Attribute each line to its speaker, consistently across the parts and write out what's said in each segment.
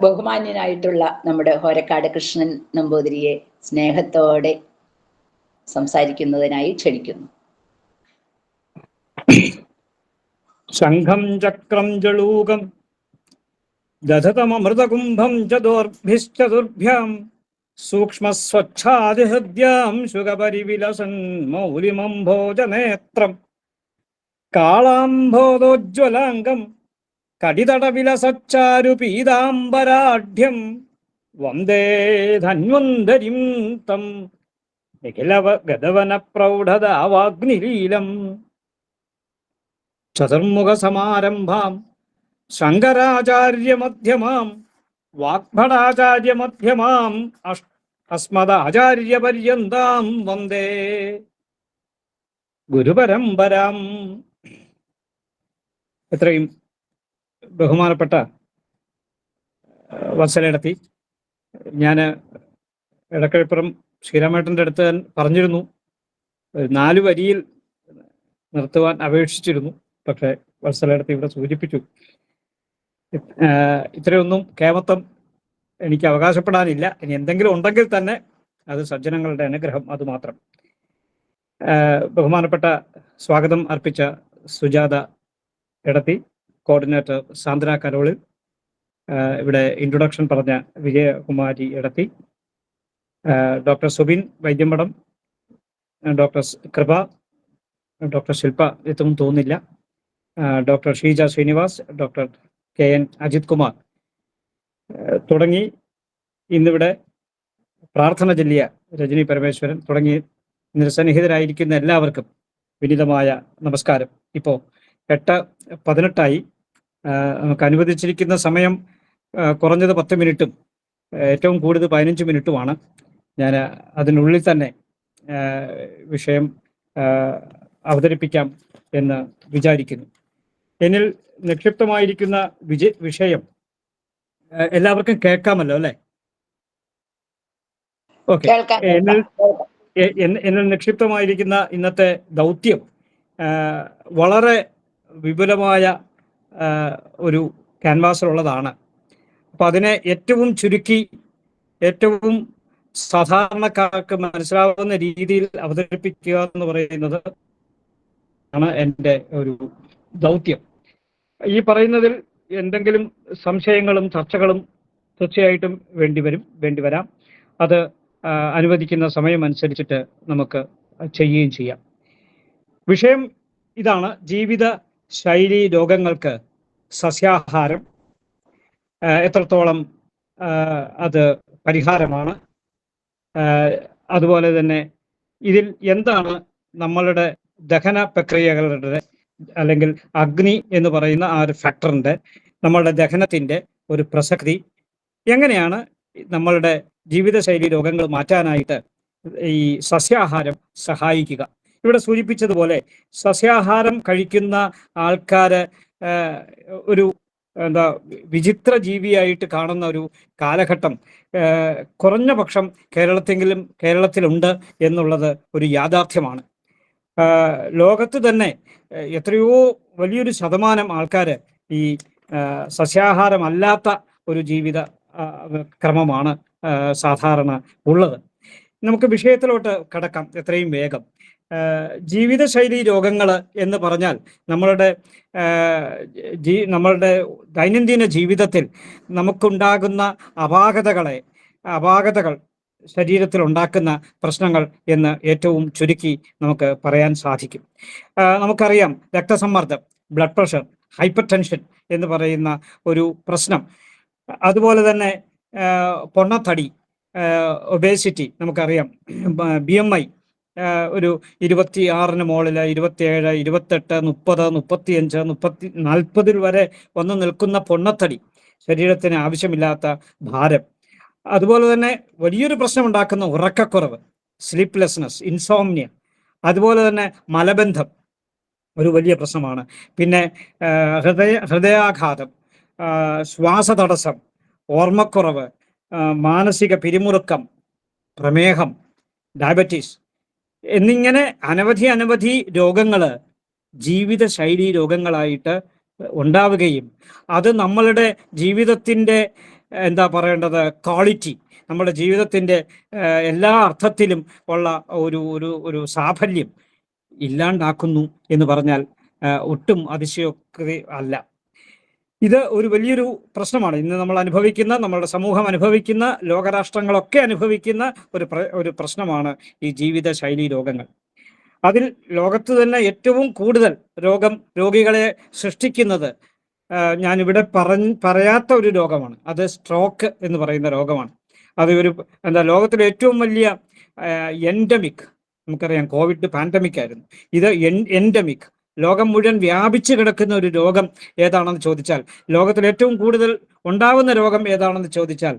Speaker 1: ബഹുമാന്യനായിട്ടുള്ള നമ്മുടെ ഹോരക്കാട് കൃഷ്ണൻ നമ്പൂതിരിയെ സ്നേഹത്തോടെ സംസാരിക്കുന്നതിനായി ക്ഷണിക്കുന്നു.
Speaker 2: ശംഖം ചക്രം ജളൂകം ദധതമൃതകുംഭം ചതുർഭിശ്ചതുർഭ്യാം സൂക്ഷ്മസ്വച്ഛാതിഹൃദ്യാം ശുഗപരിവിലസൻ മൗലിമംഭോജനേത്രം കാളാംഭോദോജ്വലാംഗം കടിതടവിലസച്ചാരു പീതാംബരാഢ്യം. വന്ദേ ധന്വന്തരിം തം. നിഖിലവ ഗതവന പ്രൗഢതാവാഗ്നിലീലം ചതുർമുഖസമാരംഭാം. ശങ്കരാചാര്യമധ്യമാം. വാഗ്ഭടാചാര്യമധ്യമാം. അഷ് അസ്മദാചാര്യപര്യന്താം. വന്ദേ ഗുരുപരമ്പരാം. എത്രയും ബഹുമാനപ്പെട്ട വത്സലയിടത്തി. ഞാൻ ഇടക്കഴിപ്പുറം ശ്രീരാമേട്ടന്റെ അടുത്ത് ഞാൻ പറഞ്ഞിരുന്നു. നാല് വരിയിൽ നിർത്തുവാൻ അപേക്ഷിച്ചിരുന്നു. പക്ഷേ വത്സലയിടത്തി ഇവിടെ സൂചിപ്പിച്ചു. ഇത്രയൊന്നും കേമത്വം എനിക്ക് അവകാശപ്പെടാനില്ല. ഇനി എന്തെങ്കിലും ഉണ്ടെങ്കിൽ തന്നെ അത് സജ്ജനങ്ങളുടെ അനുഗ്രഹം അതുമാത്രം ബഹുമാനപ്പെട്ട സ്വാഗതം അർപ്പിച്ച സുജാത എടത്തി. കോർഡിനേറ്റർ സാന്ദ്ര കരോളിൽ ഇവിടെ ഇൻട്രൊഡക്ഷൻ പറഞ്ഞ Vijayakumari ഇടത്തി. Doctor Subin Vaidyamadham doctor Kripa doctor Shilpa എത്തും തോന്നില്ല doctor Sheeja Srinivas doctor K N Ajith Kumar. തുടങ്ങി ഇന്നിവിടെ പ്രാർത്ഥന ചൊല്ലിയ രജനി പരമേശ്വരൻ തുടങ്ങി നിരസന്നിഹിതരായിരിക്കുന്ന എല്ലാവർക്കും വിനീതമായ നമസ്കാരം. ഇപ്പോൾ എട്ട് പതിനെട്ടായി നമുക്ക് അനുവദിച്ചിരിക്കുന്ന സമയം കുറഞ്ഞത് പത്ത് മിനിറ്റും ഏറ്റവും കൂടുതൽ പതിനഞ്ച് മിനിറ്റുമാണ്. ഞാൻ അതിനുള്ളിൽ തന്നെ വിഷയം അവതരിപ്പിക്കാം എന്ന് വിചാരിക്കുന്നു. എന്നിൽ നിക്ഷിപ്തമായിരിക്കുന്ന വിജയ വിഷയം എല്ലാവർക്കും കേൾക്കാമല്ലോ അല്ലേ? ഓക്കെ. എന്നിൽ എന്നിൽ നിക്ഷിപ്തമായിരിക്കുന്ന ഇന്നത്തെ ദൗത്യം വളരെ വിപുലമായ ഒരു ക്യാൻവാസിലുള്ളതാണ്. അപ്പോൾ അതിനെ ഏറ്റവും ചുരുക്കി ഏറ്റവും സാധാരണക്കാർക്ക് മനസ്സിലാവുന്ന രീതിയിൽ അവതരിപ്പിക്കുക എന്ന് പറയുന്നത് ആണ് എന്റെ ഒരു ദൗത്യം. ഈ പറയുന്നതിൽ എന്തെങ്കിലും സംശയങ്ങളും ചർച്ചകളും തീർച്ചയായിട്ടും വേണ്ടിവരും വേണ്ടിവരാം അത് അനുവദിക്കുന്ന സമയം അനുസരിച്ചിട്ട് നമുക്ക് ചെയ്യുകയും ചെയ്യാം. വിഷയം ഇതാണ്. ജീവിത ശൈലി രോഗങ്ങൾക്ക് സസ്യാഹാരം. എത്രത്തോളം അത് പരിഹാരമാണ്. അതുപോലെ തന്നെ ഇതിൽ എന്താണ് നമ്മളുടെ ദഹന പ്രക്രിയകളുടെ അല്ലെങ്കിൽ അഗ്നി എന്ന് പറയുന്ന ആ ഒരു ഫാക്ടറിന്റെ നമ്മളുടെ ദഹനത്തിന്റെ ഒരു പ്രസക്തി എങ്ങനെയാണ് നമ്മളുടെ ജീവിതശൈലി രോഗങ്ങൾ മാറ്റാനായിട്ട് ഈ സസ്യാഹാരം സഹായിക്കുക? ഇവിടെ സൂചിപ്പിച്ചതുപോലെ സസ്യാഹാരം കഴിക്കുന്ന ആൾക്കാര് ഒരു എന്താ വിചിത്ര ജീവിയായിട്ട് കാണുന്ന ഒരു കാലഘട്ടം കുറഞ്ഞ പക്ഷം കേരളത്തെങ്കിലും കേരളത്തിലുണ്ട് എന്നുള്ളത് ഒരു യാഥാർത്ഥ്യമാണ്. ലോകത്ത് തന്നെ എത്രയോ വലിയൊരു ശതമാനം ആൾക്കാർ ഈ സസ്യാഹാരമല്ലാത്ത ഒരു ജീവിത ക്രമമാണ് സാധാരണ ഉള്ളത്. നമുക്ക് വിഷയത്തിലോട്ട് കടക്കാം. എത്രയും വേഗം. ജീവിതശൈലി രോഗങ്ങൾ എന്ന് പറഞ്ഞാൽ നമ്മളുടെ ജീ നമ്മളുടെ ദൈനംദിന ജീവിതത്തിൽ നമുക്കുണ്ടാകുന്ന അപാകതകളെ അപാകതകൾ ശരീരത്തിൽ ഉണ്ടാക്കുന്ന പ്രശ്നങ്ങൾ എന്ന് ഏറ്റവും ചുരുക്കി നമുക്ക് പറയാൻ സാധിക്കും. നമുക്കറിയാം രക്തസമ്മർദ്ദം ബ്ലഡ് പ്രഷർ ഹൈപ്പർ ടെൻഷൻ എന്ന് പറയുന്ന ഒരു പ്രശ്നം. അതുപോലെ തന്നെ പൊണ്ണത്തടി ഒബേസിറ്റി നമുക്കറിയാം. ബി എം ഐ ഒരു ഇരുപത്തി ആറിന് മുകളിൽ ഇരുപത്തിയേഴ് ഇരുപത്തെട്ട് മുപ്പത് മുപ്പത്തിയഞ്ച് മുപ്പത്തി നാൽപ്പതിൽ വരെ വന്നു നിൽക്കുന്ന പൊണ്ണത്തടി ശരീരത്തിന് ആവശ്യമില്ലാത്ത ഭാരം. അതുപോലെ തന്നെ വലിയൊരു പ്രശ്നം ഉണ്ടാക്കുന്ന ഉറക്കക്കുറവ് സ്ലീപ്ലെസ്നെസ് ഇൻസോംനിയ അതുപോലെ തന്നെ മലബന്ധം ഒരു വലിയ പ്രശ്നമാണ്. പിന്നെ ഹൃദയ ഹൃദയാഘാതം ശ്വാസതടസ്സം ഓർമ്മക്കുറവ് മാനസിക പിരിമുറുക്കം പ്രമേഹം ഡയബറ്റീസ് എന്നിങ്ങനെ അനവധി അനവധി രോഗങ്ങൾ ജീവിതശൈലി രോഗങ്ങളായിട്ട് ഉണ്ടാവുകയും അത് നമ്മളുടെ ജീവിതത്തിന്റെ എന്താ പറയേണ്ടത് ക്വാളിറ്റി നമ്മുടെ ജീവിതത്തിന്റെ എല്ലാ അർത്ഥത്തിലും ഉള്ള ഒരു ഒരു ഒരു സാഫല്യം ഇല്ലാണ്ടാക്കുന്നു എന്ന് പറഞ്ഞാൽ ഒട്ടും അതിശയോക്തി അല്ല. ഇത് ഒരു വലിയൊരു പ്രശ്നമാണ്. ഇന്ന് നമ്മൾ അനുഭവിക്കുന്ന നമ്മളുടെ സമൂഹം അനുഭവിക്കുന്ന ലോകരാഷ്ട്രങ്ങളൊക്കെ അനുഭവിക്കുന്ന ഒരു ഒരു പ്രശ്നമാണ് ഈ ജീവിത ശൈലി രോഗങ്ങൾ. അതിൽ ലോകത്ത് തന്നെ ഏറ്റവും കൂടുതൽ രോഗം രോഗികളെ സൃഷ്ടിക്കുന്നത് ഞാനിവിടെ പറഞ്ഞ് പറയാത്ത ഒരു രോഗമാണ്. അത് സ്ട്രോക്ക് എന്ന് പറയുന്ന രോഗമാണ്. അത് ഒരു എന്താ ലോകത്തിലെ ഏറ്റവും വലിയ എൻഡമിക് നമുക്കറിയാം കോവിഡ് പാൻഡമിക് ആയിരുന്നു. ഇത് എൻഡമിക് ലോകം മുഴുവൻ വ്യാപിച്ചു കിടക്കുന്ന ഒരു രോഗം ഏതാണെന്ന് ചോദിച്ചാൽ ലോകത്തിൽ ഏറ്റവും കൂടുതൽ ഉണ്ടാവുന്ന രോഗം ഏതാണെന്ന് ചോദിച്ചാൽ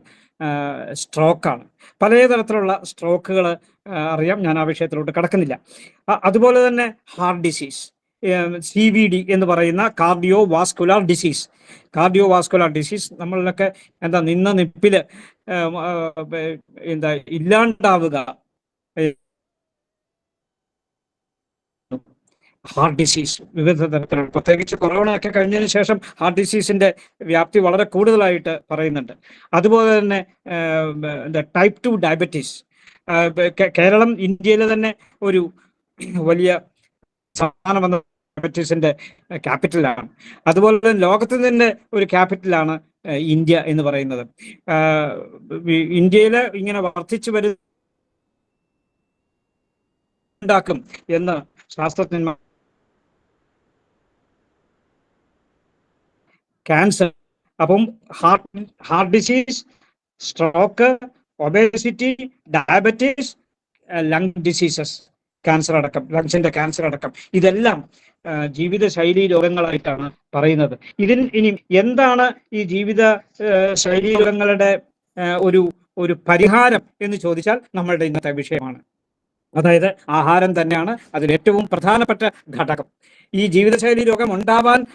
Speaker 2: സ്ട്രോക്കാണ് പലതരത്തിലുള്ള സ്ട്രോക്കുകൾ അറിയാം. ഞാൻ ആ വിഷയത്തിലോട്ട് കടക്കുന്നില്ല. അതുപോലെ തന്നെ heart disease C V D എന്ന് പറയുന്ന cardiovascular disease cardiovascular disease നമ്മളിലൊക്കെ എന്താ നിന്ന നിപ്പിൽ എന്താ ഇല്ലാണ്ടാവുക ഹാർട്ട് ഡിസീസ് വിവിധ തരത്തിലുള്ള പ്രത്യേകിച്ച് കൊറോണ ഒക്കെ കഴിഞ്ഞതിന് ശേഷം ഹാർട്ട് ഡിസീസിന്റെ വ്യാപ്തി വളരെ കൂടുതലായിട്ട് പറയുന്നുണ്ട്. അതുപോലെ തന്നെ ടൈപ്പ് ടു ഡയബറ്റീസ് കേരളം ഇന്ത്യയിലെ തന്നെ ഒരു വലിയ സംസ്ഥാനം എന്ന ഡയബറ്റീസിന്റെ ക്യാപിറ്റലാണ് അതുപോലെ തന്നെ ലോകത്ത് തന്നെ ഒരു ക്യാപിറ്റലാണ് ഇന്ത്യ എന്ന് പറയുന്നത്. ഇന്ത്യയിലെ ഇങ്ങനെ വർദ്ധിച്ചു വരുന്ന ഉണ്ടാക്കും എന്ന് ശാസ്ത്രജ്ഞന്മാർ ക്യാൻസർ അപ്പം heart heart disease stroke obesity diabetes lung diseases cancer അടക്കം ലങ്സിന്റെ ക്യാൻസർ അടക്കം. ഇതെല്ലാം ജീവിതശൈലി രോഗങ്ങളായിട്ടാണ് പറയുന്നത്. ഇതിൽ ഇനി എന്താണ് ഈ ജീവിത ശൈലി രോഗങ്ങളുടെ ഒരു ഒരു പരിഹാരം എന്ന് ചോദിച്ചാൽ നമ്മളുടെ ഇന്നത്തെ വിഷയമാണ്. അതായത് ആഹാരം തന്നെയാണ് അതിൽ ഏറ്റവും പ്രധാനപ്പെട്ട ഘടകം. ഈ ജീവിതശൈലി രോഗം ഉണ്ടാവാൻ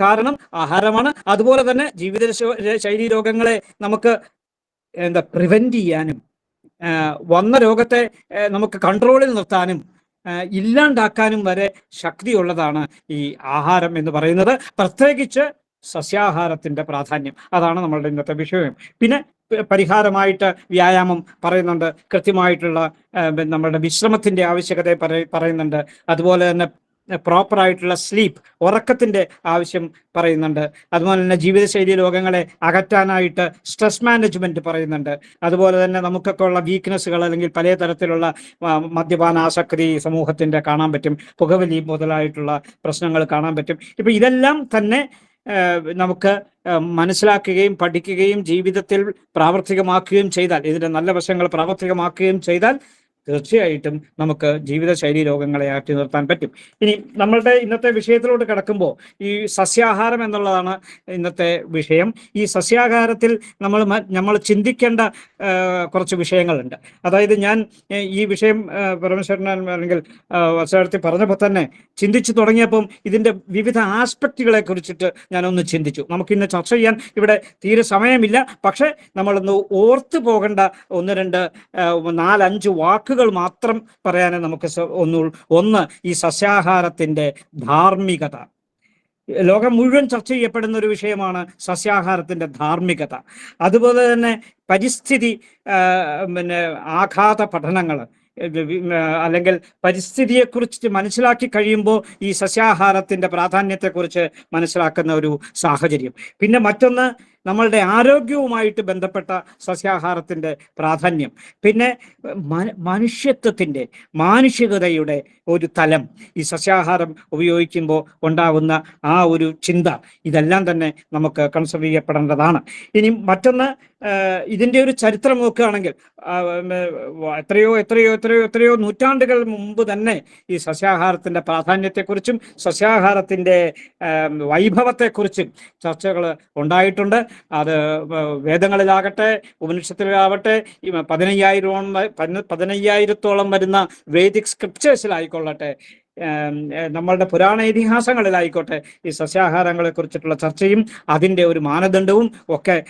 Speaker 2: കാരണം ആഹാരമാണ്. അതുപോലെ തന്നെ ജീവിത ശൈലി രോഗങ്ങളെ നമുക്ക് എന്താ പ്രിവെന്റ് ചെയ്യാനും വന്ന രോഗത്തെ നമുക്ക് കൺട്രോളിൽ നിർത്താനും ഇല്ലാണ്ടാക്കാനും വരെ ശക്തിയുള്ളതാണ് ഈ ആഹാരം എന്ന് പറയുന്നത്. പ്രത്യേകിച്ച് സസ്യാഹാരത്തിന്റെ പ്രാധാന്യം. അതാണ് നമ്മളുടെ ഇന്നത്തെ വിഷയം. പിന്നെ പരിഹാരമായിട്ട് വ്യായാമം പറയുന്നുണ്ട്. കൃത്യമായിട്ടുള്ള നമ്മളുടെ വിശ്രമത്തിന്റെ ആവശ്യകതയെ പറയുന്നുണ്ട്. അതുപോലെ തന്നെ പ്രോപ്പർ ആയിട്ടുള്ള സ്ലീപ്പ് ഉറക്കത്തിന്റെ ആവശ്യം പറയുന്നുണ്ട്. അതുപോലെ തന്നെ ജീവിതശൈലി രോഗങ്ങളെ അകറ്റാനായിട്ട് സ്ട്രെസ് മാനേജ്മെന്റ് പറയുന്നുണ്ട്. അതുപോലെ തന്നെ നമുക്കൊക്കെ ഉള്ള വീക്ക്നെസ്സുകൾ അല്ലെങ്കിൽ പല തരത്തിലുള്ള ആ, മദ്യപാന ആസക്തി സമൂഹത്തിന്റെ കാണാൻ പറ്റും. പുകവലി മുതലായിട്ടുള്ള പ്രശ്നങ്ങൾ കാണാൻ പറ്റും. ഇപ്പൊ ഇതെല്ലാം തന്നെ നമുക്ക് മനസ്സിലാക്കുകയും പഠിക്കുകയും ജീവിതത്തിൽ പ്രാവർത്തികമാക്കുകയും ചെയ്താൽ ഇതിന്റെ നല്ല വശങ്ങൾ പ്രാവർത്തികമാക്കുകയും ചെയ്താൽ തീർച്ചയായിട്ടും നമുക്ക് ജീവിതശൈലി രോഗങ്ങളെ അകറ്റി നിർത്താൻ പറ്റും. ഇനി നമ്മളുടെ ഇന്നത്തെ വിഷയത്തിലോട്ട് കിടക്കുമ്പോൾ ഈ സസ്യാഹാരം എന്നുള്ളതാണ് ഇന്നത്തെ വിഷയം. ഈ സസ്യാഹാരത്തിൽ നമ്മൾ നമ്മൾ ചിന്തിക്കേണ്ട കുറച്ച് വിഷയങ്ങളുണ്ട്. അതായത് ഞാൻ ഈ വിഷയം പരമേശ്വരൻ അല്ലെങ്കിൽ വത്സരത്തിൽ പറഞ്ഞപ്പോൾ തന്നെ ചിന്തിച്ചു തുടങ്ങിയപ്പം ഇതിന്റെ വിവിധ ആസ്പെക്റ്റുകളെ കുറിച്ചിട്ട് ഞാനൊന്ന് ചിന്തിച്ചു. നമുക്കിന്ന് ചർച്ച ചെയ്യാൻ ഇവിടെ തീരെ സമയമില്ല. പക്ഷേ നമ്മളൊന്ന് ഓർത്തു പോകേണ്ട ഒന്ന് രണ്ട് നാലഞ്ച് വാക്കുകൾ മാത്രം പറയാനേ നമുക്ക് ഒന്ന് ഒന്ന് ഈ സസ്യാഹാരത്തിന്റെ ധാർമ്മികത. ലോകം മുഴുവൻ ചർച്ച ചെയ്യപ്പെടുന്ന ഒരു വിഷയമാണ് സസ്യാഹാരത്തിന്റെ ധാർമ്മികത. അതുപോലെ തന്നെ പരിസ്ഥിതി പിന്നെ ആഘാത പഠനങ്ങൾ അല്ലെങ്കിൽ പരിസ്ഥിതിയെക്കുറിച്ച് മനസ്സിലാക്കി കഴിയുമ്പോൾ ഈ സസ്യാഹാരത്തിന്റെ പ്രാധാന്യത്തെക്കുറിച്ച് മനസ്സിലാക്കുന്ന ഒരു സാഹചര്യം. പിന്നെ മറ്റൊന്ന് നമ്മളുടെ ആരോഗ്യവുമായിട്ട് ബന്ധപ്പെട്ട സസ്യാഹാരത്തിന്റെ പ്രാധാന്യം. പിന്നെ മനുഷ്യത്വത്തിന്റെ മാനുഷികതയുടെ ഒരു തലം ഈ സസ്യാഹാരം ഉപയോഗിക്കുമ്പോൾ ഉണ്ടാകുന്ന ആ ഒരു ചിന്ത. ഇതെല്ലാം തന്നെ നമുക്ക് കൺസർവ് ചെയ്യപ്പെടേണ്ടതാണ് ഇനി മറ്റൊന്ന് ഇതിന്റെ ഒരു ചരിത്രം നോക്കുകയാണെങ്കിൽ എത്രയോ എത്രയോ എത്രയോ എത്രയോ നൂറ്റാണ്ടുകൾ മുമ്പ് തന്നെ ഈ സസ്യാഹാരത്തിന്റെ പ്രാധാന്യത്തെക്കുറിച്ചും സസ്യാഹാരത്തിന്റെ വൈഭവത്തെക്കുറിച്ചും ചർച്ചകൾ ഉണ്ടായിട്ടുണ്ട്. അത് വേദങ്ങളിലാകട്ടെ ഉപനിഷത്തിലാവട്ടെ പതിനയ്യായിരം പതിന- പതിനയ്യായിരത്തോളം വരുന്ന വേദിക് സ്ക്രിപ്റ്റേഴ്സിലായിക്കൊള്ളട്ടെ. നമ്മളുടെ പുരാണ ഇതിഹാസങ്ങളിലായിക്കോട്ടെ. ഈ സസ്യാഹാരങ്ങളെ കുറിച്ചിട്ടുള്ള ചർച്ചയും അതിന്റെ ഒരു മാനദണ്ഡവും ഒക്കെ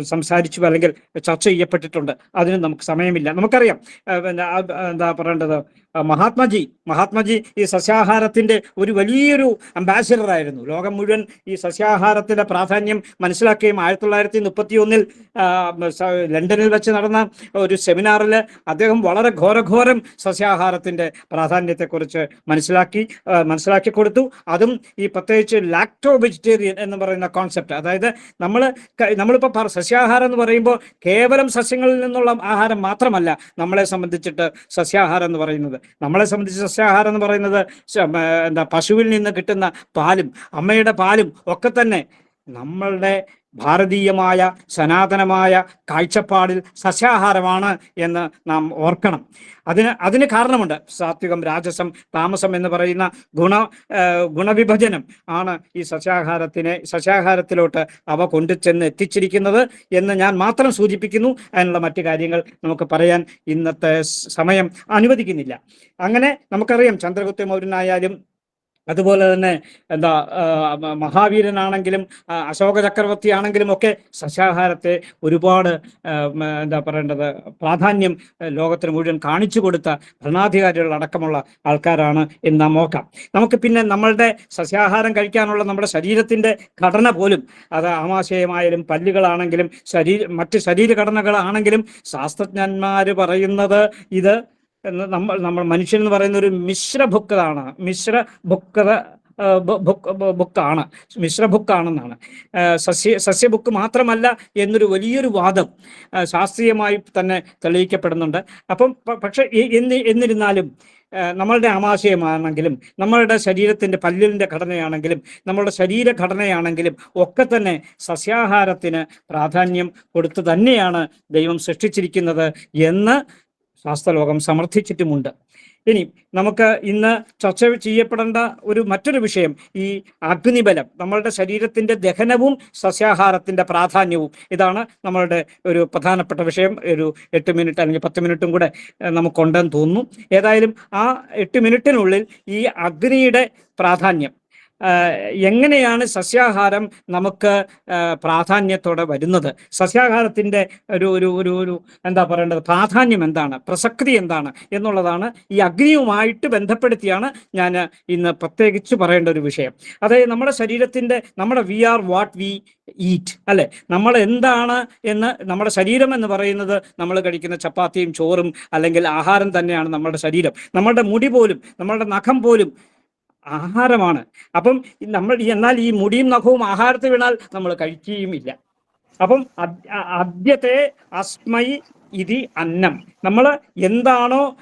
Speaker 2: സംസാരിച്ചു അല്ലെങ്കിൽ ചർച്ച ചെയ്യപ്പെട്ടിട്ടുണ്ട്. അതിന് നമുക്ക് സമയമില്ല. നമുക്കറിയാം എന്താ പറയേണ്ടത്? മഹാത്മജി മഹാത്മാജി ഈ സസ്യാഹാരത്തിന്റെ ഒരു വലിയൊരു അംബാസിഡർ ആയിരുന്നു. ലോകം മുഴുവൻ ഈ സസ്യാഹാരത്തിന്റെ പ്രാധാന്യം മനസ്സിലാക്കുകയും ആയിരത്തി തൊള്ളായിരത്തി മുപ്പത്തി ഒന്നിൽ ലണ്ടനിൽ വെച്ച് നടന്ന ഒരു സെമിനാറിൽ അദ്ദേഹം വളരെ ഘോരഘോരം സസ്യാഹാരത്തിന്റെ പ്രാധാന്യത്തെക്കുറിച്ച് മനസ്സിലാക്കി മനസ്സിലാക്കി കൊടുത്തു. അതും ഈ പ്രത്യേകിച്ച് ലാക്ടോ വെജിറ്റേറിയൻ എന്ന് പറയുന്ന കോൺസെപ്റ്റ് അതായത് നമ്മൾ നമ്മളിപ്പോൾ സസ്യാഹാരം എന്ന് പറയുമ്പോൾ കേവലം സസ്യങ്ങളിൽ നിന്നുള്ള ആഹാരം മാത്രമല്ല നമ്മളെ സംബന്ധിച്ചിട്ട് സസ്യാഹാരം എന്ന് പറയുന്നത്. നമ്മളെ സംബന്ധിച്ച് സസ്യാഹാരം എന്ന് പറയുന്നത് എന്താ പശുവിൽ നിന്ന് കിട്ടുന്ന പാലും അമ്മയുടെ പാലും ഒക്കെ തന്നെ നമ്മളുടെ ഭാരതീയമായ സനാതനമായ കാഴ്ചപ്പാടിൽ സസ്യാഹാരമാണ് എന്ന് നാം ഓർക്കണം. അതിന് അതിന് കാരണമുണ്ട്. സാത്വികം രാജസം താമസം എന്ന് പറയുന്ന ഗുണ ഗുണവിഭജനം ആണ് ഈ സസ്യാഹാരത്തിനെ സസ്യാഹാരത്തിലോട്ട് അവ കൊണ്ടുചെന്ന് എത്തിച്ചിരിക്കുന്നത് എന്ന് ഞാൻ മാത്രം സൂചിപ്പിക്കുന്നു. അതിനുള്ള മറ്റു കാര്യങ്ങൾ നമുക്ക് പറയാൻ ഇന്നത്തെ സമയം അനുവദിക്കുന്നില്ല. അങ്ങനെ നമുക്കറിയാം ചന്ദ്രഗുപ്ത മൗര്യനായാലും അതുപോലെ തന്നെ എന്താ മഹാവീരനാണെങ്കിലും അശോക ചക്രവർത്തി ആണെങ്കിലും ഒക്കെ സസ്യാഹാരത്തെ ഒരുപാട് എന്താ പറയേണ്ടത് പ്രാധാന്യം ലോകത്തിന് മുഴുവൻ കാണിച്ചു കൊടുത്ത ഭരണാധികാരികൾ അടക്കമുള്ള ആൾക്കാരാണ് എന്ന് നാം നോക്കാം. നമുക്ക് പിന്നെ നമ്മളുടെ സസ്യാഹാരം കഴിക്കാനുള്ള നമ്മുടെ ശരീരത്തിന്റെ ഘടന പോലും അത് ആമാശയമായാലും പല്ലുകളാണെങ്കിലും ശരീര മറ്റ് ശരീരഘടനകളാണെങ്കിലും ശാസ്ത്രജ്ഞന്മാർ പറയുന്നത് ഇത് നമ്മൾ നമ്മൾ മനുഷ്യൻ എന്ന് പറയുന്ന ഒരു മിശ്ര ഭുക്കതാണ് മിശ്ര ഭുക്കത ബുക്കാണ്. മിശ്ര ബുക്കാണെന്നാണ്. സസ്യ സസ്യ ബുക്ക് മാത്രമല്ല എന്നൊരു വലിയൊരു വാദം ശാസ്ത്രീയമായി തന്നെ തെളിയിക്കപ്പെടുന്നുണ്ട്. അപ്പം പക്ഷെ എന്നിരുന്നാലും നമ്മളുടെ ആമാശയമാണെങ്കിലും നമ്മളുടെ ശരീരത്തിന്റെ പല്ലിന്റെ ഘടനയാണെങ്കിലും നമ്മളുടെ ശരീരഘടനയാണെങ്കിലും ഒക്കെ തന്നെ സസ്യാഹാരത്തിന് പ്രാധാന്യം കൊടുത്തു തന്നെയാണ് ദൈവം സൃഷ്ടിച്ചിരിക്കുന്നത് എന്ന് ശാസ്ത്രലോകം സമർത്ഥിച്ചിട്ടുമുണ്ട്. ഇനി നമുക്ക് ഇന്ന് ചർച്ച ചെയ്യപ്പെടേണ്ട ഒരു മറ്റൊരു വിഷയം ഈ അഗ്നിബലം നമ്മളുടെ ശരീരത്തിന്റെ ദഹനവും സസ്യാഹാരത്തിന്റെ പ്രാധാന്യവും. ഇതാണ് നമ്മളുടെ ഒരു പ്രധാനപ്പെട്ട വിഷയം. ഒരു എട്ട് മിനിറ്റ് അല്ലെങ്കിൽ പത്ത് മിനിറ്റും കൂടെ നമുക്കുണ്ടെന്ന് തോന്നുന്നു. ഏതായാലും ആ എട്ട് മിനിറ്റിനുള്ളിൽ ഈ അഗ്നിയുടെ പ്രാധാന്യം എങ്ങനെയാണ് സസ്യാഹാരം നമുക്ക് പ്രാധാന്യത്തോടെ വരുന്നത്? സസ്യാഹാരത്തിന്റെ ഒരു ഒരു ഒരു ഒരു എന്താ പറയേണ്ടത്? പ്രാധാന്യം എന്താണ്? പ്രസക്തി എന്താണ്? എന്നുള്ളതാണ് ഈ അഗ്നിയുമായിട്ട് ബന്ധപ്പെടുത്തിയാണ് ഞാൻ ഇന്ന് പ്രത്യേകിച്ച് പറയേണ്ട ഒരു വിഷയം. അതായത് നമ്മുടെ ശരീരത്തിന്റെ നമ്മുടെ we are what we eat അല്ലെ? നമ്മൾ എന്താണ് എന്ന് നമ്മുടെ ശരീരം എന്ന് പറയുന്നത് നമ്മൾ കഴിക്കുന്ന ചപ്പാത്തിയും ചോറും അല്ലെങ്കിൽ ആഹാരം തന്നെയാണ് നമ്മുടെ ശരീരം. നമ്മുടെ മുടി പോലും നമ്മളുടെ നഖം പോലും ആഹാരമാണ്. അപ്പം നമ്മൾ എന്നാൽ ഈ മുടിയും നഖവും ആഹാരത്തിൽ വീണാൽ നമ്മൾ കഴിക്കുകയുമില്ല. അപ്പം ആദ്യത്തെ അസ്മൈ ഇതി അന്നം. നമ്മൾ എന്താണോ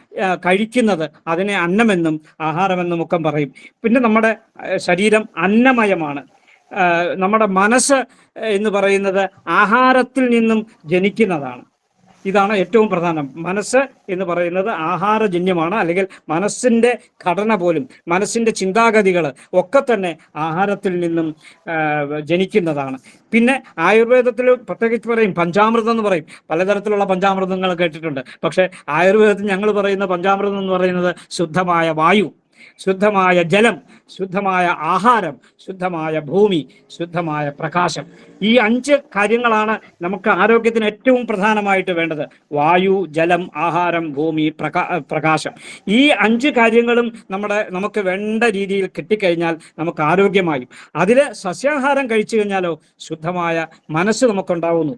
Speaker 2: കഴിക്കുന്നത് അതിനെ അന്നമെന്നും ആഹാരമെന്നും ഒക്കെ പറയും. പിന്നെ നമ്മുടെ ശരീരം അന്നമയമാണ്. നമ്മുടെ മനസ്സ് എന്ന് പറയുന്നത് ആഹാരത്തിൽ നിന്നും ജനിക്കുന്നതാണ്. ഇതാണ് ഏറ്റവും പ്രധാനം. മനസ്സ് എന്ന് പറയുന്നത് ആഹാരജന്യമാണ് അല്ലെങ്കിൽ മനസ്സിന്റെ ഘടന പോലും മനസ്സിന്റെ ചിന്താഗതികൾ ഒക്കെ തന്നെ ആഹാരത്തിൽ നിന്നും ജനിക്കുന്നതാണ്. പിന്നെ ആയുർവേദത്തിൽ പ്രത്യേകിച്ച് പറയും പഞ്ചാമൃതം എന്ന് പറയും. പലതരത്തിലുള്ള പഞ്ചാമൃതങ്ങൾ കേട്ടിട്ടുണ്ട്. പക്ഷേ ആയുർവേദത്തിൽ ഞങ്ങൾ പറയുന്ന പഞ്ചാമൃതം എന്ന് പറയുന്നത് ശുദ്ധമായ വായു. ശുദ്ധമായ ജലം ശുദ്ധമായ ആഹാരം ശുദ്ധമായ ഭൂമി ശുദ്ധമായ പ്രകാശം. ഈ അഞ്ച് കാര്യങ്ങളാണ് നമുക്ക് ആരോഗ്യത്തിന് ഏറ്റവും പ്രധാനമായിട്ട് വേണ്ടത്. വായു ജലം ആഹാരം ഭൂമി പ്രകാ പ്രകാശം. ഈ അഞ്ച് കാര്യങ്ങളും നമ്മുടെ നമുക്ക് വേണ്ട രീതിയിൽ കിട്ടിക്കഴിഞ്ഞാൽ നമുക്ക് ആരോഗ്യമായും. അതിൽ സസ്യാഹാരം കഴിച്ചു കഴിഞ്ഞാലോ ശുദ്ധമായ മനസ്സ് നമുക്കുണ്ടാവുന്നു.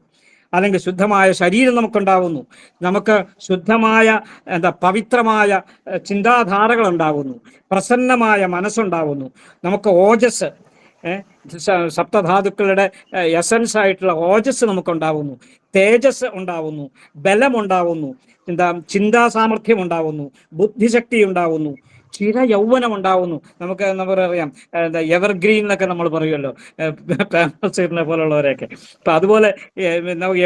Speaker 2: അല്ലെങ്കിൽ ശുദ്ധമായ ശരീരം നമുക്കുണ്ടാവുന്നു. നമുക്ക് ശുദ്ധമായ എന്താ പവിത്രമായ ചിന്താധാരകൾ ഉണ്ടാകുന്നു പ്രസന്നമായ മനസ്സുണ്ടാവുന്നു. നമുക്ക് ഓജസ് സപ്തധാതുക്കളുടെ എസൻസ് ആയിട്ടുള്ള ഓജസ് നമുക്കുണ്ടാവുന്നു. തേജസ് ഉണ്ടാവുന്നു. ബലമുണ്ടാവുന്നു. എന്താ ചിന്താ സാമർഥ്യം ഉണ്ടാവുന്നു. ബുദ്ധിശക്തി ഉണ്ടാവുന്നു. ചിര യൗവനം ഉണ്ടാവുന്നു നമുക്ക് എന്താ അറിയാം? എന്താ എവർഗ്രീൻ എന്നൊക്കെ നമ്മൾ പറയുമല്ലോ. പേമസീറിനെ പോലുള്ളവരെയൊക്കെ. അപ്പൊ അതുപോലെ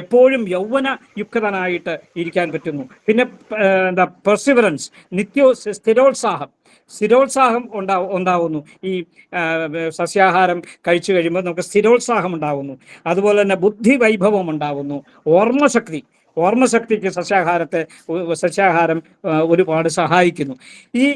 Speaker 2: എപ്പോഴും യൗവന യുക്തനായിട്ട് ഇരിക്കാൻ പറ്റുന്നു. പിന്നെ എന്താ പെർസിവറൻസ് നിത്യോ സ്ഥിരോത്സാഹം. സ്ഥിരോത്സാഹം ഉണ്ടാ ഉണ്ടാവുന്നു. ഈ സസ്യാഹാരം കഴിച്ചു കഴിയുമ്പോൾ നമുക്ക് സ്ഥിരോത്സാഹം ഉണ്ടാവുന്നു. അതുപോലെ തന്നെ ബുദ്ധി വൈഭവം ഉണ്ടാവുന്നു. ഓർമ്മശക്തി. ഓർമ്മശക്തിക്ക് സസ്യാഹാരത്തെ സസ്യാഹാരം ഒരുപാട് സഹായിക്കുന്നു. ഈ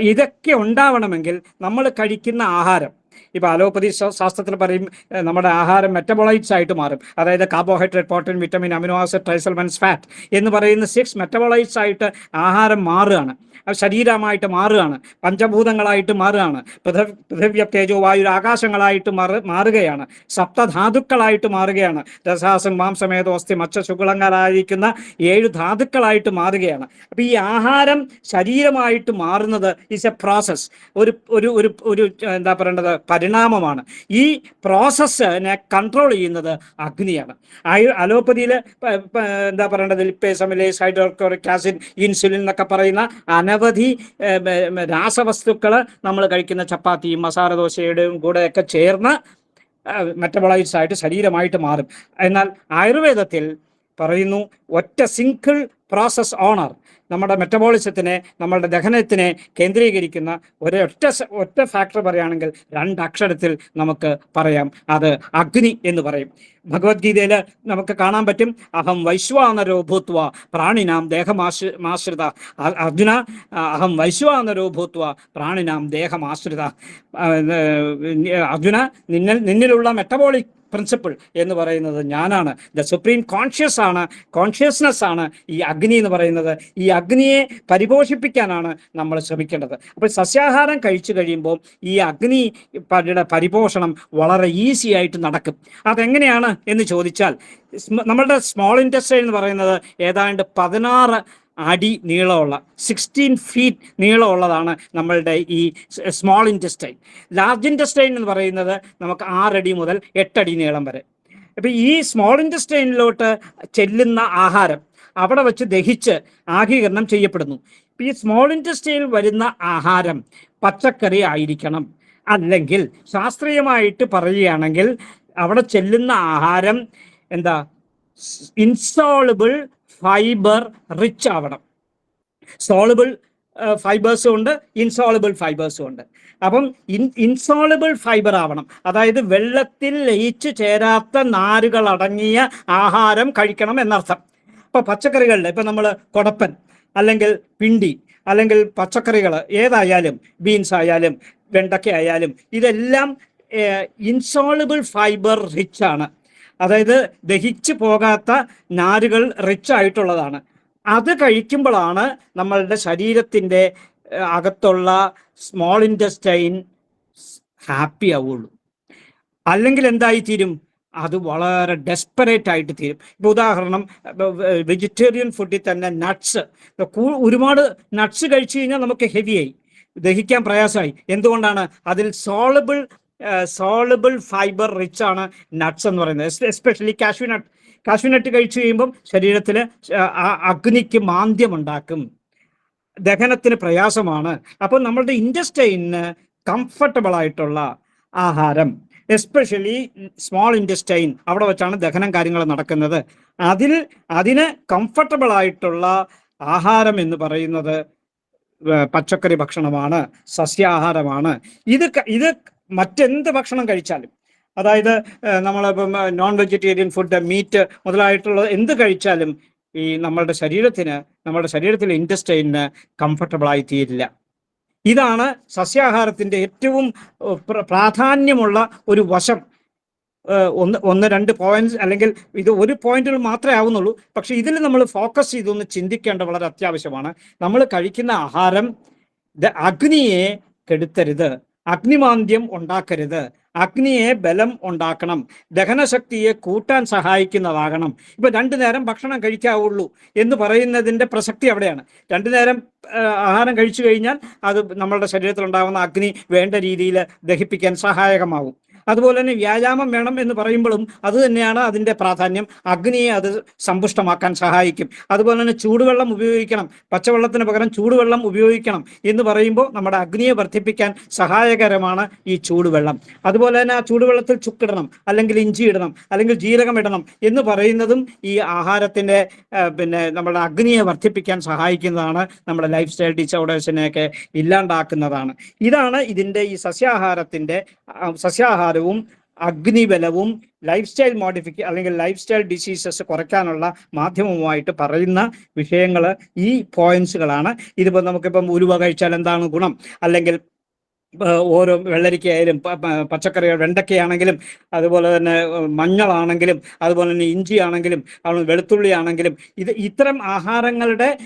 Speaker 2: ഇതൊക്കെ ഉണ്ടാവണമെങ്കിൽ നമ്മൾ കഴിക്കുന്ന ആഹാരം ഇപ്പൊ അലോപ്പതി ശാസ്ത്രത്തിൽ പറയും നമ്മുടെ ആഹാരം മെറ്റബോളൈറ്റ്സ് ആയിട്ട് മാറും. അതായത് carbohydrate protein vitamin amino acid ട്രൈസൽമൻസ് fat എന്ന് പറയുന്ന സിക്സ് മെറ്റബോളൈറ്റ്സ് ആയിട്ട് ആഹാരം മാറുകയാണ്. ശരീരമായിട്ട് മാറുകയാണ്. പഞ്ചഭൂതങ്ങളായിട്ട് മാറുകയാണ്. പൃഥ പൃഥിവ്യ തേജോ വായു ആകാശങ്ങളായിട്ട് മാറ മാറുകയാണ്. സപ്തധാതുക്കളായിട്ട് മാറുകയാണ്. രസാസം മാംസമേതോ അസ്ഥി മച്ച ശുക്ലങ്ങളായിരിക്കുന്ന ഏഴ് ധാതുക്കളായിട്ട് മാറുകയാണ്. അപ്പം ഈ ആഹാരം ശരീരമായിട്ട് മാറുന്നത് ഈസ് എ പ്രോസസ് ഒരു ഒരു ഒരു എന്താ പറയേണ്ടത്? പരിണാമമാണ്. ഈ പ്രോസസ്സിനെ കൺട്രോൾ ചെയ്യുന്നത് അഗ്നിയാണ്. ആയു അലോപ്പതിയിൽ എന്താ പറയേണ്ടത്? ലിപ്പേസമിലേസ് ഹൈഡ്രോക്ലോറിക് ആസിഡ് ഇൻസുലിൻ എന്നൊക്കെ പറയുന്ന അനവധി രാസവസ്തുക്കൾ നമ്മൾ കഴിക്കുന്ന ചപ്പാത്തിയും മസാല ദോശയുടെയും കൂടെയൊക്കെ ചേർന്ന് മെറ്റബോളൈറ്റ്സ് ആയിട്ട് ശരീരമായിട്ട് മാറും. എന്നാൽ ആയുർവേദത്തിൽ പറയുന്നു ഒറ്റ സിംഗിൾ പ്രോസസ് ഓണർ നമ്മുടെ മെറ്റബോളിസത്തിനെ നമ്മളുടെ ദഹനത്തിനെ കേന്ദ്രീകരിക്കുന്ന ഒരൊറ്റ ഒറ്റ ഒറ്റ ഫാക്ടർ പറയുകയാണെങ്കിൽ രണ്ട് അക്ഷരത്തിൽ നമുക്ക് പറയാം. അത് അഗ്നി എന്ന് പറയും. ഭഗവത്ഗീതയിൽ നമുക്ക് കാണാൻ പറ്റും അഹം വൈശ്വാനരോ ഭൂത്വ പ്രാണിനാം ദേഹമാശ്രി മാശ്രിത. അർജുന അഹം വൈശ്വാനരോ ഭൂത്വ പ്രാണിനാം ദേഹമാശ്രിത. അർജുന നിന്നിൽ നിന്നിലുള്ള മെറ്റബോളിക് പ്രിൻസിപ്പിൾ എന്ന് പറയുന്നത് ഞാനാണ്. ദ സുപ്രീം കോൺഷ്യസ് ആണ് കോൺഷ്യസ്നെസ് ആണ് ഈ അഗ്നി എന്ന് പറയുന്നത്. ഈ അഗ്നിയെ പരിപോഷിപ്പിക്കാനാണ് നമ്മൾ ശ്രമിക്കേണ്ടത്. അപ്പോൾ സസ്യാഹാരം കഴിച്ചു കഴിയുമ്പോൾ ഈ അഗ്നി പരിപോഷണം വളരെ ഈസി ആയിട്ട് നടക്കും. അതെങ്ങനെയാണ് എന്ന് ചോദിച്ചാൽ നമ്മളുടെ സ്മോൾ ഇൻഡസ്ട്രി എന്ന് പറയുന്നത് ഏതാണ്ട് പതിനാറ് അടി നീളമുള്ള സിക്സ്റ്റീൻ ഫീറ്റ് നീളമുള്ളതാണ് നമ്മളുടെ ഈ സ്മോൾ ഇന്റസ്റ്റൈൻ ലാർജ് ഇന്റസ്റ്റൈൻ എന്ന് പറയുന്നത് നമുക്ക് ആറടി മുതൽ എട്ടടി നീളം വരെ. അപ്പം ഈ സ്മോൾ ഇന്റസ്റ്റൈനിലോട്ട് ചെല്ലുന്ന ആഹാരം അവിടെ വെച്ച് ദഹിച്ച് ആഗീകരണം ചെയ്യപ്പെടുന്നു. ഈ സ്മോൾ ഇൻഡസ്ട്രിയിൽ വരുന്ന ആഹാരം പച്ചക്കറി ആയിരിക്കണം. അല്ലെങ്കിൽ ശാസ്ത്രീയമായിട്ട് പറയുകയാണെങ്കിൽ അവിടെ ചെല്ലുന്ന ആഹാരം എന്താ? ഇൻസോളബിൾ ഫൈബർ റിച്ച് ആവണം. സോളബിൾ ഫൈബേഴ്സും ഉണ്ട് ഇൻസോളബിൾ ഫൈബേഴ്സും ഉണ്ട്. അപ്പം ഇൻ ഇൻസോളബിൾ ഫൈബർ ആവണം. അതായത് വെള്ളത്തിൽ ലയിച്ചു ചേരാത്ത നാരുകൾ അടങ്ങിയ ആഹാരം കഴിക്കണം എന്നർത്ഥം. ഇപ്പൊ പച്ചക്കറികളിൽ ഇപ്പൊ നമ്മൾ കൊടപ്പൻ അല്ലെങ്കിൽ പിണ്ടി അല്ലെങ്കിൽ പച്ചക്കറികൾ ഏതായാലും ബീൻസ് ആയാലും വെണ്ടക്കയായാലും ആയാലും ഇതെല്ലാം ഇൻസോളബിൾ ഫൈബർ റിച്ച് ആണ്. അതായത് ദഹിച്ചു പോകാത്ത നാരുകൾ റിച്ച് ആയിട്ടുള്ളതാണ്. അത് കഴിക്കുമ്പോഴാണ് നമ്മളുടെ ശരീരത്തിന്റെ അകത്തുള്ള സ്മോൾ ഇന്റസ്റ്റൈൻ ഹാപ്പി ആവുള്ളൂ. അല്ലെങ്കിൽ എന്തായി തീരും? അത് വളരെ ഡെസ്പറേറ്റ് ആയിട്ട് തീരും. ഇപ്പൊ ഉദാഹരണം വെജിറ്റേറിയൻ ഫുഡിൽ തന്നെ നട്ട്സ് ഒരുപാട് നട്ട്സ് കഴിച്ചു കഴിഞ്ഞാൽ നമുക്ക് ഹെവിയായി ദഹിക്കാൻ പ്രയാസമായി. എന്തുകൊണ്ടാണ്? അതിൽ സോളബിൾ സോളബിൾ ഫൈബർ റിച്ച് ആണ് നട്ട്സ് എന്ന് പറയുന്നത്. Especially cashew nut cashew nut കഴിച്ചു കഴിയുമ്പം ശരീരത്തിൽ അഗ്നിക്ക് മാന്ദ്യമുണ്ടാക്കും ദഹനത്തിന് പ്രയാസമാണ്. അപ്പോൾ നമ്മളുടെ ഇൻഡസ്റ്റൈന് കംഫർട്ടബിൾ ആയിട്ടുള്ള ആഹാരം എസ്പെഷ്യലി സ്മോൾ ഇൻഡസ്റ്റൈൻ അവിടെ വെച്ചാണ് ദഹനം കാര്യങ്ങൾ നടക്കുന്നത്. അതിൽ അതിന് കംഫർട്ടബിൾ ആയിട്ടുള്ള ആഹാരം എന്ന് പറയുന്നത് പച്ചക്കറി ഭക്ഷണമാണ് സസ്യാഹാരമാണ്. ഇത് ഇത് മറ്റെന്ത് ഭക്ഷണം കഴിച്ചാലും. അതായത് നമ്മളിപ്പം നോൺ വെജിറ്റേറിയൻ ഫുഡ് മീറ്റ് മുതലായിട്ടുള്ള എന്ത് കഴിച്ചാലും ഈ നമ്മളുടെ ശരീരത്തിന് നമ്മുടെ ശരീരത്തിലെ കംഫർട്ടബിൾ ആയി തീരില്ല. ഇതാണ് സസ്യാഹാരത്തിന്റെ ഏറ്റവും പ്രാധാന്യമുള്ള ഒരു വശം. ഒന്ന് ഒന്ന് രണ്ട് പോയിന്റ്സ് അല്ലെങ്കിൽ ഇത് ഒരു പോയിന്റിൽ മാത്രമേ ആവുന്നുള്ളൂ. പക്ഷെ ഇതിൽ നമ്മൾ ഫോക്കസ് ചെയ്തൊന്ന് ചിന്തിക്കേണ്ട വളരെ അത്യാവശ്യമാണ്. നമ്മൾ കഴിക്കുന്ന ആഹാരം അഗ്നിയെ കെടുത്തരുത്. അഗ്നിമാന്ദ്യം ഉണ്ടാക്കരുത്. അഗ്നിയെ ബലം ഉണ്ടാക്കണം. ദഹനശക്തിയെ കൂട്ടാൻ സഹായിക്കുന്നതാകണം. ഇപ്പൊ രണ്ടു നേരം ഭക്ഷണം കഴിക്കാവുള്ളൂ എന്ന് പറയുന്നതിന്റെ പ്രസക്തി അവിടെയാണ്. രണ്ടു നേരം ആഹാരം കഴിച്ചു കഴിഞ്ഞാൽ അത് നമ്മളുടെ ശരീരത്തിൽ ഉണ്ടാകുന്ന അഗ്നി വേണ്ട രീതിയിൽ ദഹിപ്പിക്കാൻ സഹായകമാവും. അതുപോലെ തന്നെ വ്യായാമം വേണം എന്ന് പറയുമ്പോഴും അത് തന്നെയാണ് അതിന്റെ പ്രാധാന്യം. അഗ്നിയെ അത് സമ്പുഷ്ടമാക്കാൻ സഹായിക്കും. അതുപോലെ തന്നെ ചൂടുവെള്ളം ഉപയോഗിക്കണം. പച്ചവെള്ളത്തിന് പകരം ചൂടുവെള്ളം ഉപയോഗിക്കണം എന്ന് പറയുമ്പോൾ നമ്മുടെ അഗ്നിയെ വർദ്ധിപ്പിക്കാൻ സഹായകരമാണ് ഈ ചൂടുവെള്ളം. അതുപോലെ തന്നെ ആ ചൂടുവെള്ളത്തിൽ ചുക്കിടണം അല്ലെങ്കിൽ ഇഞ്ചി ഇടണം അല്ലെങ്കിൽ ജീരകം ഇടണം എന്ന് പറയുന്നതും ഈ ആഹാരത്തിന്റെ പിന്നെ നമ്മുടെ അഗ്നിയെ വർദ്ധിപ്പിക്കാൻ സഹായിക്കുന്നതാണ് നമ്മുടെ ലൈഫ് സ്റ്റൈൽ ഡിസോർഡേഴ്സിനെയൊക്കെ ഇല്ലാണ്ടാക്കുന്നതാണ്. ഇതാണ് ഇതിന്റെ ഈ സസ്യാഹാരത്തിന്റെ ആ, സസ്യാഹാരവും അഗ്നിബലവും ലൈഫ് സ്റ്റൈൽ മോഡിഫിക്ക അല്ലെങ്കിൽ ലൈഫ് സ്റ്റൈൽ ഡിസീസസ് കുറയ്ക്കാനുള്ള മാധ്യമവുമായിട്ട് പറയുന്ന വിഷയങ്ങൾ ഈ പോയിന്റ്സുകളാണ് ഇതിപ്പോൾ നമുക്കിപ്പം ഉലുവ കഴിച്ചാൽ എന്താണ് ഗുണം? അല്ലെങ്കിൽ ഓരോ വെള്ളരിക്കയായാലും പച്ചക്കറികൾ വെണ്ടയ്ക്കയാണെങ്കിലും അതുപോലെ തന്നെ മഞ്ഞളാണെങ്കിലും അതുപോലെ തന്നെ ഇഞ്ചി ആണെങ്കിലും വെളുത്തുള്ളി ആണെങ്കിലും ഇത് ഇത്തരം ആഹാരങ്ങളുടെ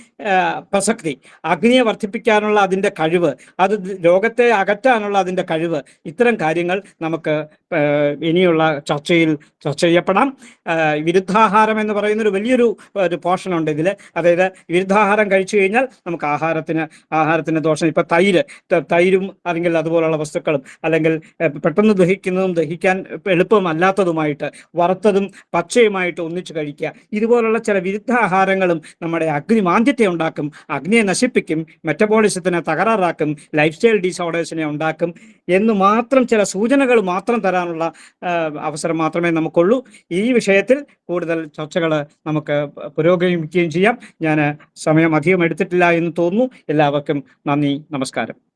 Speaker 2: പ്രസക്തി അഗ്നിയെ വർദ്ധിപ്പിക്കാനുള്ള അതിന്റെ കഴിവ് അത് രോഗത്തെ അകറ്റാനുള്ള അതിന്റെ കഴിവ് ഇത്തരം കാര്യങ്ങൾ നമുക്ക് ഇനിയുള്ള ചർച്ചയിൽ ചർച്ച ചെയ്യപ്പെടാം. വിരുദ്ധാഹാരം എന്ന് പറയുന്ന ഒരു വലിയൊരു ഒരു പോഷനുണ്ട് ഇതിൽ അതായത് വിരുദ്ധാഹാരം കഴിച്ചു കഴിഞ്ഞാൽ നമുക്ക് ആഹാരത്തിന് ആഹാരത്തിന് ദോഷം. ഇപ്പം തൈര് തൈരും അല്ലെങ്കിൽ അതുപോലുള്ള വസ്തുക്കളും അല്ലെങ്കിൽ പെട്ടെന്ന് ദഹിക്കുന്നതും ദഹിക്കാൻ എളുപ്പമല്ലാത്തതുമായിട്ട് വറുത്തതും പച്ചയുമായിട്ട് ഒന്നിച്ചു കഴിക്കുക. ഇതുപോലുള്ള ചില വിരുദ്ധ ആഹാരങ്ങളും നമ്മുടെ അഗ്നി മാന്ദ്യത്തെ ഉണ്ടാക്കും അഗ്നിയെ നശിപ്പിക്കും മെറ്റബോളിസത്തിനെ തകരാറാക്കും ലൈഫ് സ്റ്റൈൽ ഡിസോർഡേഴ്സിനെ ഉണ്ടാക്കും എന്ന് മാത്രം ചില സൂചനകൾ മാത്രം തരാനുള്ള അവസരം മാത്രമേ നമുക്കുള്ളൂ. ഈ വിഷയത്തിൽ കൂടുതൽ ചർച്ചകൾ നമുക്ക് പുരോഗമിക്കുകയും ചെയ്യാം. ഞാൻ സമയം അധികം എടുത്തിട്ടില്ല എന്ന് തോന്നുന്നു. എല്ലാവർക്കും നന്ദി നമസ്കാരം.